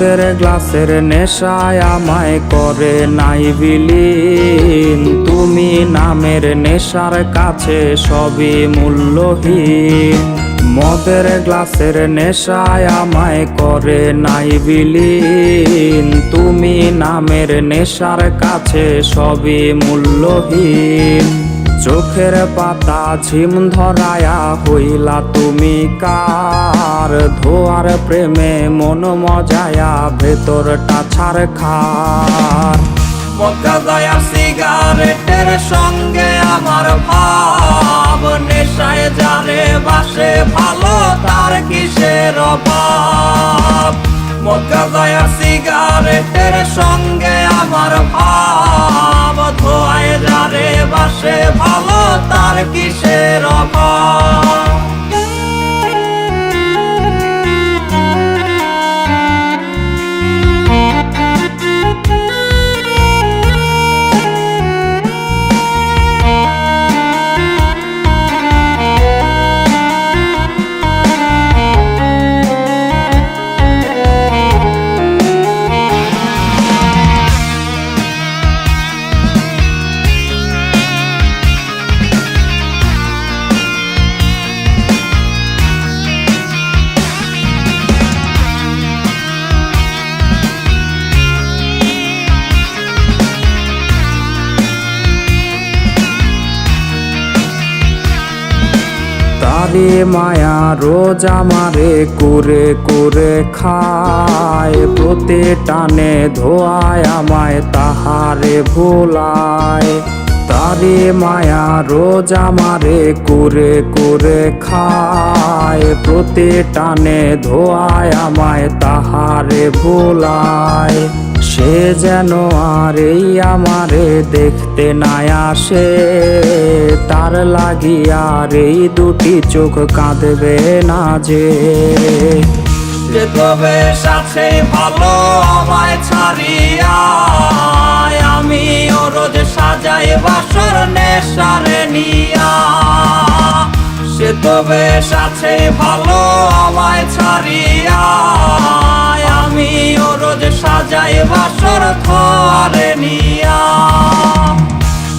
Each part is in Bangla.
মদের গ্লাসের নেশায় আমায় করে নাই বিলীন। তুমি নামের নেশার কাছে সবই মূল্যহীন। মদের গ্লাসের নেশায় আমায় করে নাই বিলীন। তুমি নামের নেশার কাছে সবই মূল্যহীন। চোখের পাতা ঝিম ধরায়া হইলা তুমি কার? ধোয়ার প্রেমে মন মজায়া, ভেতরটা ছাড় খার। মক্কা দয়া সিগারেটের সঙ্গে আমার ভাব, নেশায় যারে বাসে ভালো তার কিসের অভাব? মক্কা দয়া সিগারেটের সঙ্গে আমার ভাব তার কিসের অভাব তারে মায়া, রোজ আমারে করে করে খায়। প্রতি টানে ধোয়ায় আমায় তাহারে ভোলায়। তারে মায়া, রোজ আমারে করে করে খায়। প্রতি টানে ধোয়ায় আমায় তাহারে ভোলায়। সে যেন আর এই আমারে দেখতে নাই আসে। তার লাগিয়ার এই দুটি চোখ কাঁদবে না যে। যে তবে সাথে ভালো আমায় ছাড়িয়া আমি রোজ সাজাই বাসর নেশারে নিয়া। সে তবে সাথে ভালো আমায় ছাড়িয়া আমি রোজ সাজাই বাসর নিয়া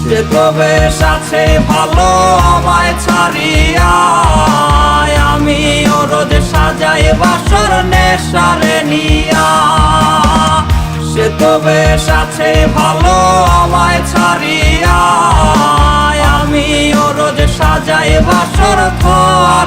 সে তবে সাথে ভালো আমায় ছাড়িয়া। আমি ও রোজ সাজাই বাসর নেশারে নিয়া। সে তবে সাথে ভালো আমায় ছাড়িয়া। আমি ও রোজ সাজাই বাসর খোয়া